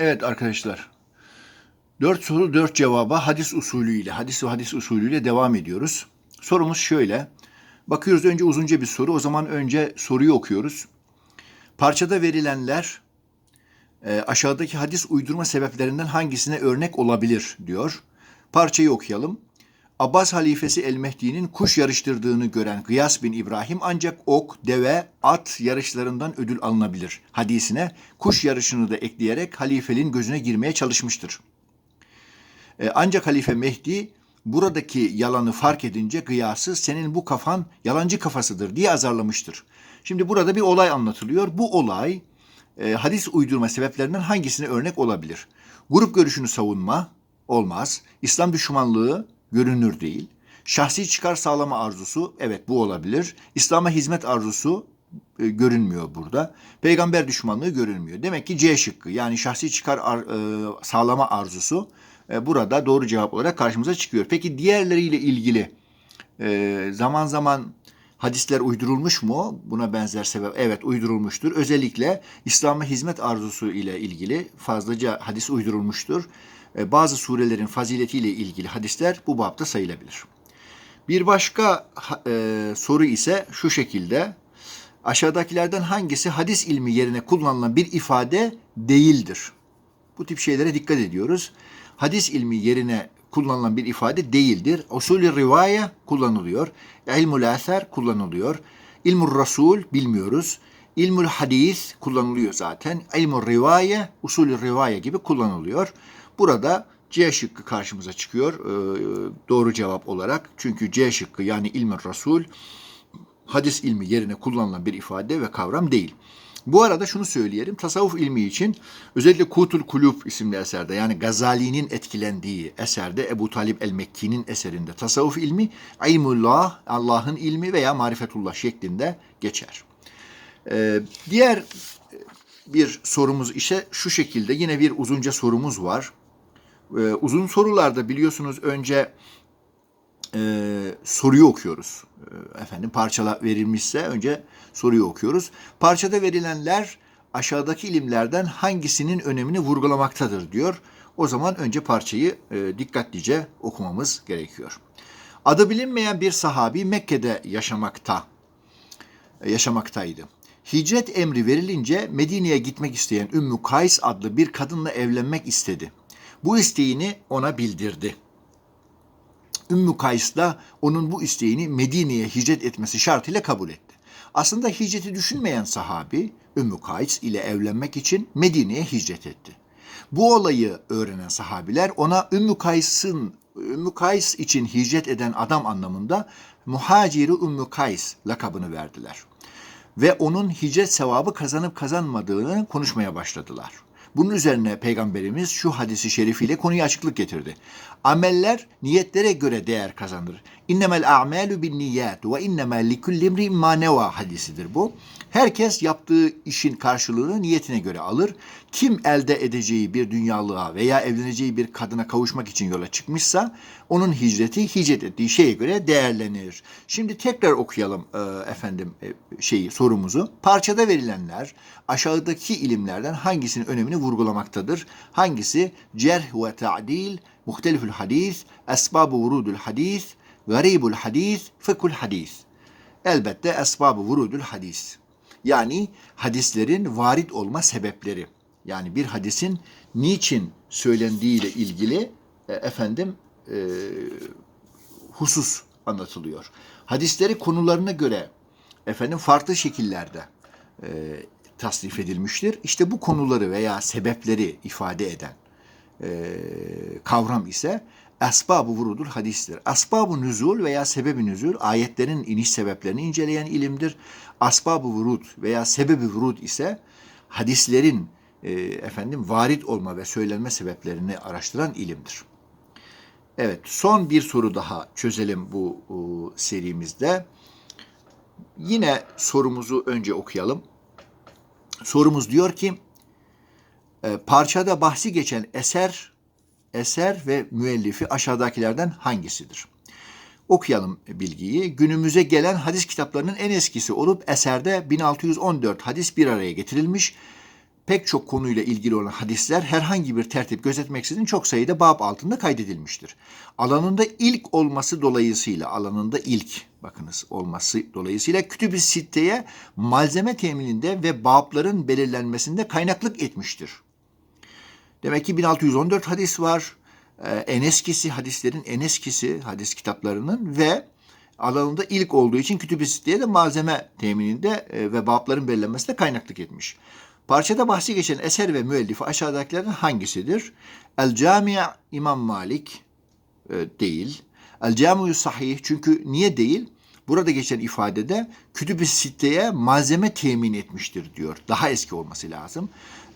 Evet arkadaşlar. Dört soru dört cevaba hadis usulüyle, hadis ve hadis usulüyle devam ediyoruz. Sorumuz şöyle. Bakıyoruz önce uzunca bir soru. O zaman önce soruyu okuyoruz. Parçada verilenler e, aşağıdaki hadis uydurma sebeplerinden hangisine örnek olabilir diyor. Parçayı okuyalım. Abbas halifesi El Mehdi'nin kuş yarıştırdığını gören Gıyas bin İbrahim ancak ok, deve, at yarışlarından ödül alınabilir hadisine kuş yarışını da ekleyerek halifeliğin gözüne girmeye çalışmıştır. E, ancak Halife Mehdi buradaki yalanı fark edince Gıyas'ı senin bu kafan yalancı kafasıdır diye azarlamıştır. Şimdi burada bir olay anlatılıyor. Bu olay e, hadis uydurma sebeplerinden hangisine örnek olabilir? Grup görüşünü savunma olmaz. İslam düşmanlığı görünür değil. Şahsi çıkar sağlama arzusu evet bu olabilir. İslam'a hizmet arzusu e, görünmüyor burada. Peygamber düşmanlığı görünmüyor. Demek ki C şıkkı yani şahsi çıkar ar- e, sağlama arzusu e, burada doğru cevap olarak karşımıza çıkıyor. Peki diğerleriyle ilgili e, zaman zaman hadisler uydurulmuş mu? Buna benzer sebep evet uydurulmuştur. Özellikle İslam'a hizmet arzusu ile ilgili fazlaca hadis uydurulmuştur. E, bazı surelerin faziletiyle ilgili hadisler bu bapta sayılabilir. Bir başka e, soru ise şu şekilde. Aşağıdakilerden hangisi hadis ilmi yerine kullanılan bir ifade değildir? Bu tip şeylere dikkat ediyoruz. Hadis ilmi yerine kullanılan bir ifade değildir. Usulü rivaye kullanılıyor. İlmul aser kullanılıyor. İlmul rasul bilmiyoruz. İlmul hadis kullanılıyor zaten. İlmul rivaye, usulü rivaye gibi kullanılıyor. Burada C şıkkı karşımıza çıkıyor ee, doğru cevap olarak. Çünkü C şıkkı yani ilmul rasul hadis ilmi yerine kullanılan bir ifade ve kavram değil. Bu arada şunu söyleyelim. Tasavvuf ilmi için özellikle Kutul Kulub isimli eserde yani Gazali'nin etkilendiği eserde Ebu Talib el-Mekki'nin eserinde tasavvuf ilmi ilmullah, Allah'ın ilmi veya marifetullah şeklinde geçer. Ee, diğer bir sorumuz ise şu şekilde yine bir uzunca sorumuz var. Ee, uzun sorularda biliyorsunuz önce e, soruyu okuyoruz. E, efendim parçala verilmişse önce soruyu okuyoruz. Parçada verilenler aşağıdaki ilimlerden hangisinin önemini vurgulamaktadır diyor. O zaman önce parçayı e, dikkatlice okumamız gerekiyor. Adı bilinmeyen bir sahabi Mekke'de yaşamakta yaşamaktaydı. Hicret emri verilince Medine'ye gitmek isteyen Ümmü Kays adlı bir kadınla evlenmek istedi. Bu isteğini ona bildirdi. Ümmü Kays da onun bu isteğini Medine'ye hicret etmesi şartıyla kabul etti. Aslında hicreti düşünmeyen sahabi Ümmü Kays ile evlenmek için Medine'ye hicret etti. Bu olayı öğrenen sahabiler ona Ümmü Kays'ın Ümmü Kays için hicret eden adam anlamında Muhaciri Ümmü Kays lakabını verdiler. Ve onun hicret sevabı kazanıp kazanmadığını konuşmaya başladılar. Bunun üzerine Peygamberimiz şu hadisi şerifiyle konuya açıklık getirdi. Ameller niyetlere göre değer kazanır. İnnemel a'malu bin niyat ve innemel likulli imrin ma neva hadisidir bu. Herkes yaptığı işin karşılığını niyetine göre alır. Kim elde edeceği bir dünyalığa veya evleneceği bir kadına kavuşmak için yola çıkmışsa onun hicreti hicret ettiği şeye göre değerlenir. Şimdi tekrar okuyalım e, efendim e, şeyi sorumuzu. Parçada verilenler aşağıdaki ilimlerden hangisinin önemini vurgulamaktadır? Hangisi cerh ve ta'dil, muhtelifül hadis, esbab-ı vurudul hadis, garibul hadis, fıkhul hadis. Elbette esbab-ı vurudul hadis. Yani hadislerin varit olma sebepleri. Yani bir hadisin niçin söylendiği ile ilgili e, efendim e, husus anlatılıyor. Hadisleri konularına göre efendim farklı şekillerde e, tasnif edilmiştir. İşte bu konuları veya sebepleri ifade eden e, kavram ise esbab-ı vurudul hadistir. Esbab-ı nüzul veya sebebi nüzul ayetlerin iniş sebeplerini inceleyen ilimdir. Asbab-ı vurud veya sebebi vurud ise hadislerin e, efendim varit olma ve söylenme sebeplerini araştıran ilimdir. Evet, son bir soru daha çözelim bu, bu serimizde. Yine sorumuzu önce okuyalım. Sorumuz diyor ki, e, parçada bahsi geçen eser, eser ve müellifi aşağıdakilerden hangisidir? Okuyalım bilgiyi. Günümüze gelen hadis kitaplarının en eskisi olup eserde 1614 hadis bir araya getirilmiş. Pek çok konuyla ilgili olan hadisler herhangi bir tertip gözetmeksizin çok sayıda bab altında kaydedilmiştir. Alanında ilk olması dolayısıyla, alanında ilk bakınız olması dolayısıyla kütüb-i sitteye malzeme temininde ve babların belirlenmesinde kaynaklık etmiştir. Demek ki 1614 hadis var. Ee, en eskisi hadislerin en eskisi hadis kitaplarının ve alanında ilk olduğu için kütüb-i sitteye de malzeme temininde e, ve babların belirlenmesinde kaynaklık etmiş. Parçada bahsi geçen eser ve müellifi aşağıdakilerin hangisidir? El Camia İmam Malik e, değil. El Camiu Sahih çünkü niye değil? Burada geçen ifadede kütüb-i sitteye malzeme temin etmiştir diyor. Daha eski olması lazım.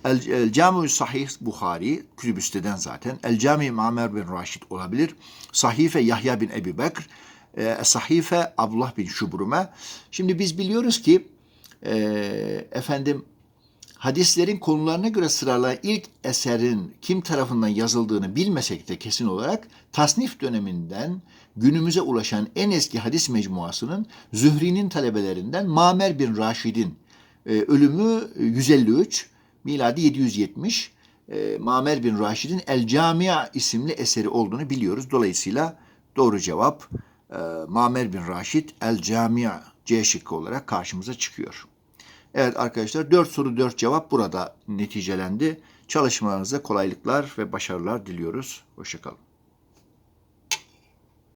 El, El Camiu Sahih Buhari, kütüb-i siteden zaten. El Cami Mamer bin Raşid olabilir. Sahife Yahya bin Ebi Bekr. E, Sahife Abdullah bin Şubrume. Şimdi biz biliyoruz ki e, efendim hadislerin konularına göre sıralanan ilk eserin kim tarafından yazıldığını bilmesek de kesin olarak tasnif döneminden günümüze ulaşan en eski hadis mecmuasının Zühri'nin talebelerinden Mamer bin Raşid'in e, ölümü 153, miladi 770. E, Mamer bin Raşid'in El Camia isimli eseri olduğunu biliyoruz. Dolayısıyla doğru cevap e, Mamer bin Raşid El Camia C şıkkı olarak karşımıza çıkıyor. Evet arkadaşlar 4 soru 4 cevap burada neticelendi. Çalışmalarınıza kolaylıklar ve başarılar diliyoruz. Hoşçakalın.